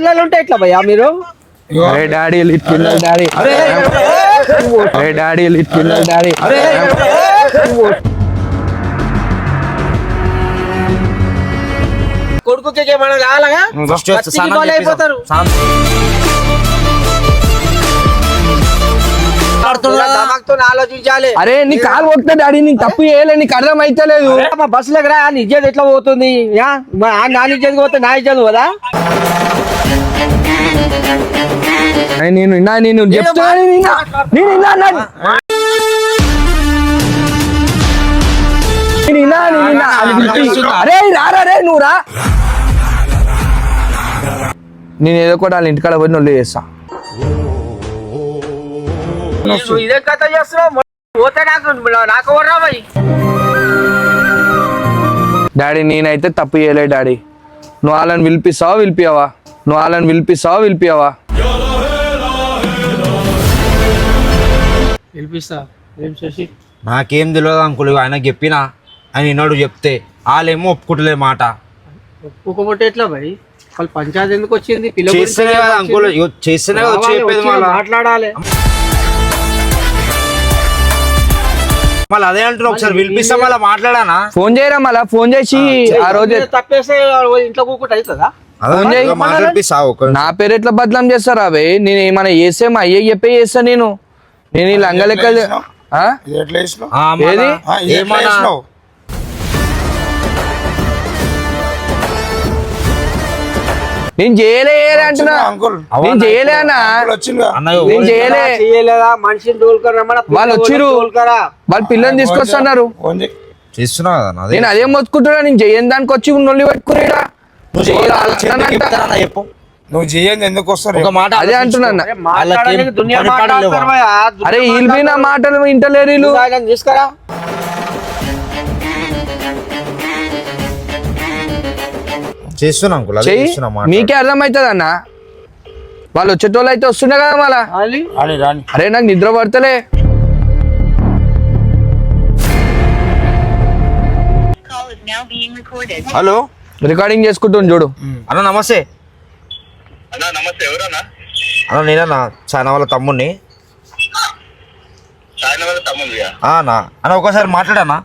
దావత్లలో ఉంటే ఎట్లా భయ్యా మీరు? అరే డాడీ లిటిల్ డాడీ. అరే డాడీ లిటిల్ డాడీ. కొడుకుకి ఏమైనా కావాలగా. అయిపోతారు. ఆలోచించాలి. అరే నీ కాలు కొట్టిన డాడీ నీకు తప్పు చేయలే నీకు అర్థం అయితలేదు మా బస్సులకు రా నీ ఇజ్జత్ ఎట్లా పోతుంది? యా? మా ఆ నా ఇజ్జత్ పోతే నా ఇజ్జత్ పోదా? అరే నేను నేను చెప్తున్నా నేను అరే రారా రే నువ్వు రా. నేను ఏదో కూడా వాళ్ళ ఇంటికాడ పోయి నొల్లు చేస్తా. నువ్వు ఇదే కథ చేస్తున్నావు పోతే నాకు నాకు డాడీ నేనైతే తప్పు చేయలే డాడీ. నువ్వు వాళ్ళని పిలిపిస్తావా పిలిపియావా నువ్వు వాళ్ళని పిలిపిస్తావా పిలిపియావా? పిలిపిస్తా. ఏం చేసి నాకేం తెలియదు అంకుల్ ఆయన చెప్పినా ఆయన ఎన్నడు చెప్తే వాళ్ళేమో ఒప్పుకుంటలే మాట. ఒప్పుకోబట్టే ఎట్లా భయ్ వాళ్ళు పంచాయతీ ఎందుకు వచ్చింది? పిల్ల గురించి చేస్తేనే కదా ఎందుకు అంకుల్ వచ్చింది? ఇగో చేస్తేనే కదా వచ్చి రావాలి, చెప్పేది వచ్చి మళ్ళా. మాట్లాడాలి. మళ్ళీ అదే అంటున్నా ఒకసారి పిలిపిస్తా మళ్ళీ మాట్లాడానా? ఫోన్ చేయరా మళ్ళా? ఫోన్ చేసి ఆ రోజు తప్పేస్తే ఇంట్లో కూకుంటే అవుతుందా? నా పేరు ఎట్లా బదనాం చేస్తారా అవే? నేను ఏమైనా చేస్తే మా అయ్యకి చెప్పే చేస్తా నేను. నేను ఈ లంగ లెక్క ఆ? ఇది ఎట్లా వేసినావు? ఆ, మళ్ళా ఏది? ఆ, ఇది ఎట్లా ఏమన్నా వేసినావు? నేను చేయలే అంటున్నా. నేను చేయలే అన్న. అంకుల్ వచ్చిందా? అన్నయ్య నేను చేయలే. చేయలేదా? మనిషిని తోలుకరా? వాళ్ళు వాళ్ళ పిల్లని తీసుకొస్తున్నారు. నేను అదే మొత్తుకుంటున్నా నేను చేయని దానికి వచ్చి నొల్లి పెట్టుకునేడా? నువ్వు చెప్పు. చేయండి ఎందుకు వస్తారు ఒక మాట అదే. అంటున్నా అరే వీళ్ళు మాటలు ఇంటలేరు వీళ్ళు. ఆయన తీసుకురా. చేస్తున్నా మీకే అర్థమవుతుంది అన్న వాళ్ళు వచ్చేటోళ్ళు అయితే వస్తుండే కదా మళ్ళా. అరే నాకు నిద్ర పడతలే. Call is now being recorded. Hello recording చేసుకుంటుంది చూడు. అన్న నమస్తే. అన్నా నమస్తే ఎవరన్నా? అన్న నేనన్నా చాలా వాళ్ళ తమ్ముడిని అన్న. అన్న ఒకసారి మాట్లాడన్నా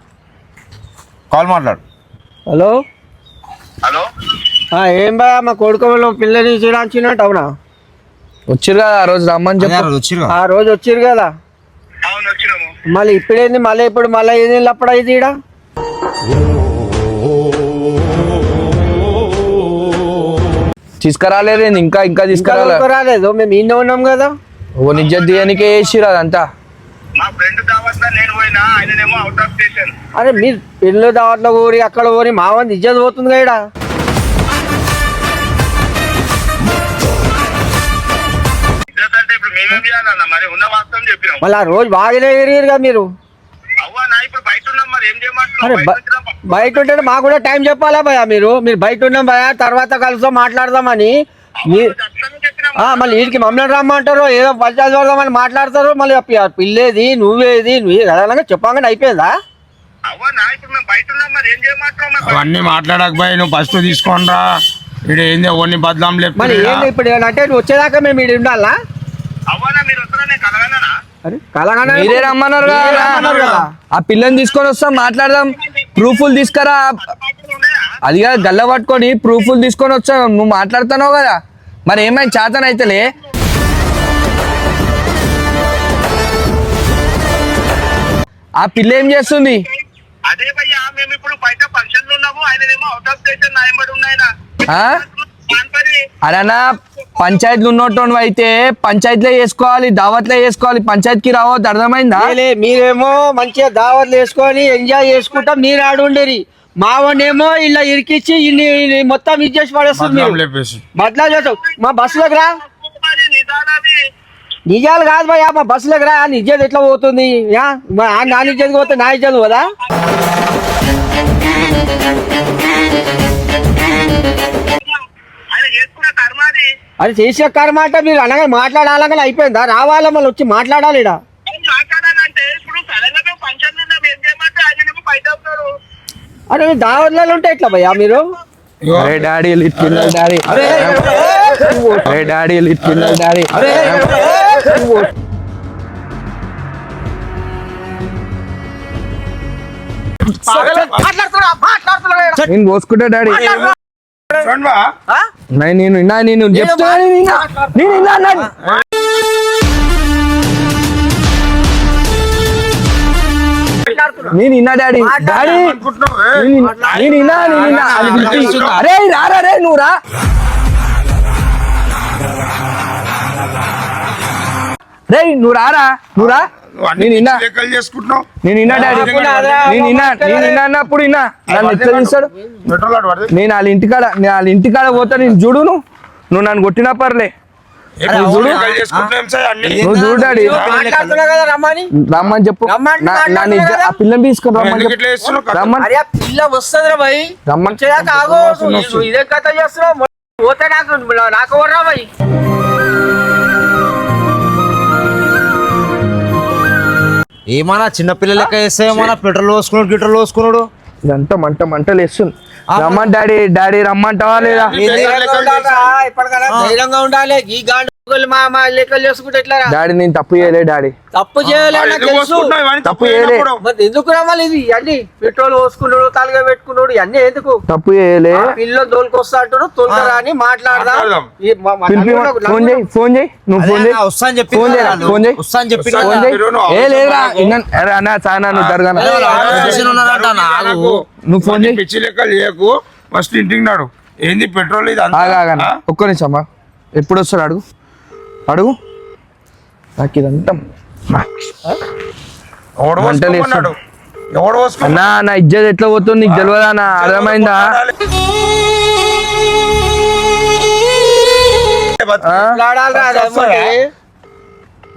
కాల్ మాట్లాడు. హలో? హలో? ఆ, ఏం భయ మా కొడుకు వాళ్ళు పిల్లని చూడాల్సినట్టు అవునా? వచ్చిరు కదా ఆ రోజు రమ్మని చెప్పు. వచ్చిరు ఆ రోజు వచ్చిర్రు కదా? మళ్ళీ ఇప్పుడేంది మళ్ళీ ఇప్పుడు మళ్ళీ ఏది అప్పుడు అయింది ఈడ? తీసుకురాలేరు ఇంకా ఇంకా తీసుకురాలే. ఇంకా రాలేదు మేము ఈయన ఉన్నాం కదా. ఓ నిజ దియానికే వేసిరు అదంతా? మా ఫ్రెండ్ దావత్లో నేను పోయినా ఆయననేమో అవుట్ ఆఫ్ స్టేషన్ అరే మీరు పిల్లలు దావట్లో ఊరి అక్కడ ఊరి మా వంది ఇజ్జత్ పోతుంది కదా మళ్ళీ ఆ రోజు బాగానే ఎరిగారు కదా మీరు అవ్వా నా ఇప్పుడు బయట ఉన్నాం మరి ఏం అరే బయట ఉంటే మాకు కూడా టైం చెప్పాలా భయ మీరు? మీరు బయట ఉన్నాం భయ తర్వాత కలుస్తాం మాట్లాడదామని. మళ్ళీ వీడికి మమ్మల్ని రమ్మంటారు ఏదో పంచాయతీ చూడదామని మాట్లాడతారు మళ్ళీ పిల్లేది నువ్వేది నువ్వు చెప్పంగానే అయిపోయిందా? అవన్నీ మాట్లాడకపోయి నువ్వు ఫస్ట్ తీసుకోనరా ఇక్కడ ఏంది ఎవరిని బదలాం మరి లేదు ఏంది ఇప్పుడు అంటే నువ్వు వచ్చేదాకా మేము ఇక్కడ ఉండాలా? అవ్వనా మీరు రమ్మన్నారు కదా. ఆ పిల్లని తీసుకొని వస్తాం మాట్లాడదాం. ప్రూఫ్లు తీసుకురా. అది కాదు గల్ల పట్టుకొని ప్రూఫ్లు తీసుకొని వచ్చావు నువ్వు మాట్లాడుతున్నావు కదా. మరి ఏమైంది? చేతన అయితేలే. ఆ పిల్ల ఏం చేస్తుంది? అదే భయ్యా మేము ఇప్పుడు బయట ఫంక్షన్లో ఉన్నాము. ఆయననేమో అవుట్ ఆఫ్ స్టేషన్ నాయబడి ఉన్నాయన. ఆ? అరనా పంచాయతీలు ఉన్నట్టు అయితే పంచాయతీలో చేసుకోవాలి దావత్లో చేసుకోవాలి పంచాయతీకి రావద్దు అర్థమైందా మీరేమో మంచిగా దావత్లు వేసుకొని ఎంజాయ్ చేసుకుంటా మీరు ఆడుండేరి మావనేమో ఇలా ఇరికిచ్చి ఇన్ని మొత్తం ఇది చేసి పడేస్తుంది బదలా చేస్తావు మా బస్సులోకి రా నిదానాది నిజాలు కాదు భయ్యా మా బస్సులోకి రా నీ ఇజ్జత్ ఎట్లా పోతుంది నా ఇజ్జత్ పోతే నా ఇజ్జత్ పోదా అది చేసే కర్మ అంటే మీరు అనగా మాట్లాడాలని అయిపోయిందా రావాలా మళ్ళీ వచ్చి మాట్లాడాలి అరే మీరు దావత్లలో ఉంటే ఎట్లా భయ్యా మీరు అరే డాడీ లిటిల్ డాడీ అరే డాడీ ఇట్లా డాడీ నేను పోసుకుంటా డాడీ. నేను నేను విన్నా నేను చెప్తున్నా నేను డాడీ. డాడీ? నేను విన్నా, నేను విన్నా నేను విన్నా అది పిలిచి, అరే రారా రే నువ్వు రా. రే నువ్వు రారా నువ్వు రా. నేను పిచ్చి లెక్కలు చేసుకుంటున్నావు. నేను విన్నా డాడీ. నేను నేను విన్నా అన్నప్పుడు నన్ను ఎట్లా పడితే నేను వాళ్ళ ఇంటికాడ నేను వాళ్ళ ఇంటికాడ పోతా నేను చూడు నువ్వు. నన్ను కొట్టినా పర్లే. రమ్మని. రమ్మని చెప్పు? ఆ పిల్లని తీసుకొని రమ్మని? రమ్మని. పిల్ల వస్తుంది భయ్. రమ్మని. వచ్చేదాకా ఆగు నువ్వు ఇదే కథ చేస్తున్నావు. పోతే నాకు నాకు ఏమన్నా చిన్నపిల్లల లెక్క చేస్తే ఏమన్నా పెట్రోల్ పోసుకున్నాడు గిట్రోల్ పోసుకున్నాడు? ఇదంతా మంట మంటలు వేస్తుంది రమ్మని డాడీ డాడీ రమ్మంటావా లేదా ధైర్యంగా ఉండాలి ఈ గాండు లెక్కలు చేసుకుంటే ఎట్లా డాడీ నేను తప్పు చేయలే డాడీ తప్పు చేయలే వాడు నాకు ఎందుకు తెలుసు పోసుకుంటున్నావు ఇవన్నీ తప్పు చేయలే. ఎందుకు రావాలి ఇది అన్ని పెట్రోల్ పోసుకున్నాడు తలగా పెట్టుకున్నాడు ఇవన్నీ ఎందుకు తప్పు చేయలే పిల్లలు తోలుకొస్తా అంటాడు తోలుకరా అని మాట్లాడదాం ఫోన్ చేయి ఫోన్ చేయి నువ్వు ఫోన్ చేయి వస్తా అని చెప్పి ఫోన్ చేయరా ఫోన్ చేయి వస్తా అని చెప్పి ఫోన్ చేయి ఏ అరే అన్న చాలా నువ్వు జరగనా నువ్వు ఫోన్ చేయి. పిచ్చి లెక్కలు చేయకు. ఫస్ట్ ఇంటికి నాడు ఏంది పెట్రోల్ ఇది అంతా? ఆగాగన్న ఆ? ఒక్క నిమిషం అమ్మా. ఎప్పుడు వస్తాడు అడుగు? అడుగు. నాకు ఇదంతా అన్నా నా ఇజ్జత్ ఎట్లా పోతుంది? నీకు తెలియదా అన్న? అర్థమైందా.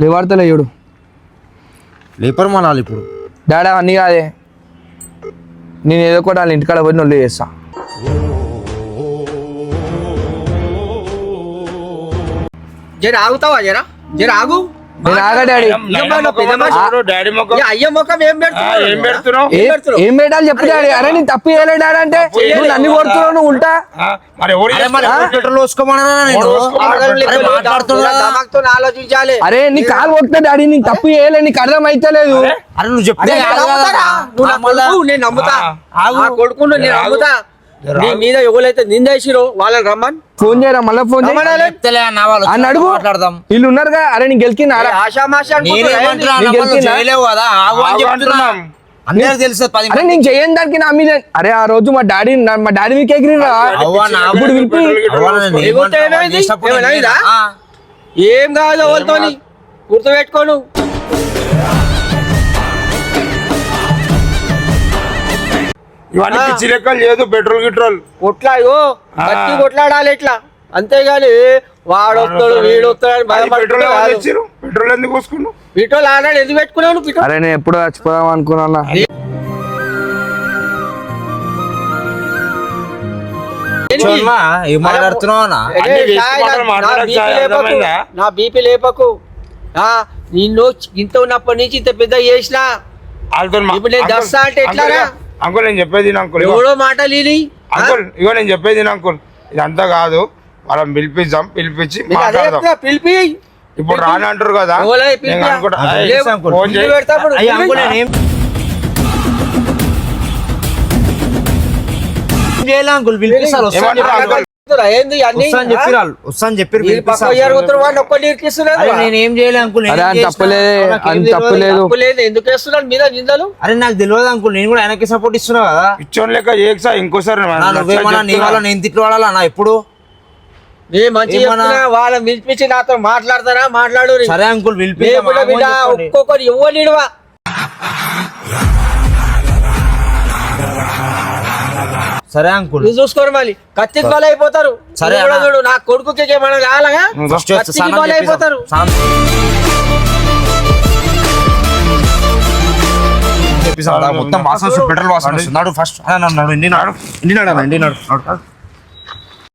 లేవాడతలే చూడు లేపర్ మనాలి ఇప్పుడు. డాడీ అన్నీ కాదే. నేను ఏదో కూడా వాళ్ళ ఇంటికాడ పోయి నొల్లి చేస్తా. జర ఆగుతావా జరా జర ఆగు. నేను ఆగా డాడీ. అన్నా అయ్య ముఖం ఏం పెడుతున్నావు? ఏం పెడుతున్నావు? ఏ- ఏం పెట్టాలి చెప్పు డాడీ. అరే నేను తప్పు చేయలే డాడీ అంటే నువ్వు నన్ను కొడుతున్నావు నువ్వు అరే ఆలోచించాలి. అరే నీ కాలు కొడుతున్నా డాడీ నీకు తప్పు చేయలే నీకు అర్థం అయితలేదు అరే నువ్వు చెప్తే నేను నమ్ముతా? ఆగు. ఆ కొడుకును నేను. నమ్ముతా. నీ మీద ఎవరైతే నిందేసిరో వాళ్ళని రమ్మని. ఫోన్ చేయరా మళ్ళీ ఫోన్ అని అడుగు. మాట్లాడదాం. వీళ్ళు? ఉన్నారు కదా. అరే కదా చెప్తున్నా. అంటున్నాం. అందరికి తెలుస్తుంది పది అరే నేను చేయని దానికి నా మీద అరే ఆ రోజు మా డాడీ మా డాడీ మీకు ఎగిరిరా ఇప్పుడు నేను ఏ గుర్తు ఏమంటున్నా? ఏమైంది? ఇవన్నీ. పిచ్చి లెక్కలు లేదు పెట్రోల్ గిట్రోల్. గట్టి కొట్లాడాలి ఇట్లా. అంతేగాని వాడు వస్తాడు వీడు వస్తాడు పెట్రోల్? పెట్రోల్ ఎందుకు పోసుకున్నావు? పిటోలు ఆడాడు ఎందుకు పెట్టుకున్నావు పిటోలు అరే నేను ఎప్పుడు చచ్చిపోదాం అనుకున్నా నా- బీపీ లేపకు. అర్థమైందా? నా బీపీ లేపకు. ఆ, నిన్ను ఇంత ఉన్నప్పటి నుంచి ఇంత పెద్ద చేసిన. ఇప్పుడు నేను దస్తా అంటే ఎట్లా అంకుల్, నేను చెప్పేది అంకుల్. ఎవడో మాటలు ఇది అంకుల్ ఇగో నేను చెప్పేది అంకుల్. ఇదంతా కాదు. వాళ్ళని పిలిపిద్దాం పిలిపించి మాట్లాడదాం. పిలిపి. ఇప్పుడు రాని అంటారు కదా అంకుల్. ఫోన్ చేయాలి పిలిపిస్తారు అంకుల్? ఏంది అన్ని చెప్పిర్రు వాళ్ళు. చెప్పిర్రు, పిలిపిస్తారు. వాడిని ఇరికిస్తున్నారు అరే నేను ఏం చేయలే అంకుల్ అరే? తప్పులేదు. తప్పులేదు లేదు ఎందుకు వేస్తున్నాడు మీద నిందలు అరే నాకు తెలియదు అంకుల్ నేను కూడా ఆయనకి సపోర్ట్ ఇస్తున్నా కదా ఇచ్చోని లెక్క ఏక్సా ఇంకోసారి నా నచ్చ నువ్వేమన్నా నీ చెప్తున్నా. వల్ల నేను తిట్లు వాడాలా నా ఎప్పుడు నేను మంచి ఏమన్నా? చెప్తున్నా వాళ్ళని పిలిపించి నాతో మాట్లాడతారా మాట్లాడు సరే అంకుల్ పిలిపి ఒక్కొక్కరు ఇవ్వని సరే అంకుల్. నువ్వు చూసుకోరు మళ్ళీ. కత్తి బల అయిపోతారు సరే కూడా. చూడు నా కొడుకుకి ఏమైనా కావాలగా? కత్తికి. అయిపోతారు. మొత్తం వాసన పెట్రోల్ వాసన వస్తుంది. నడు ఫస్ట్. నడు ఇండి నాడు.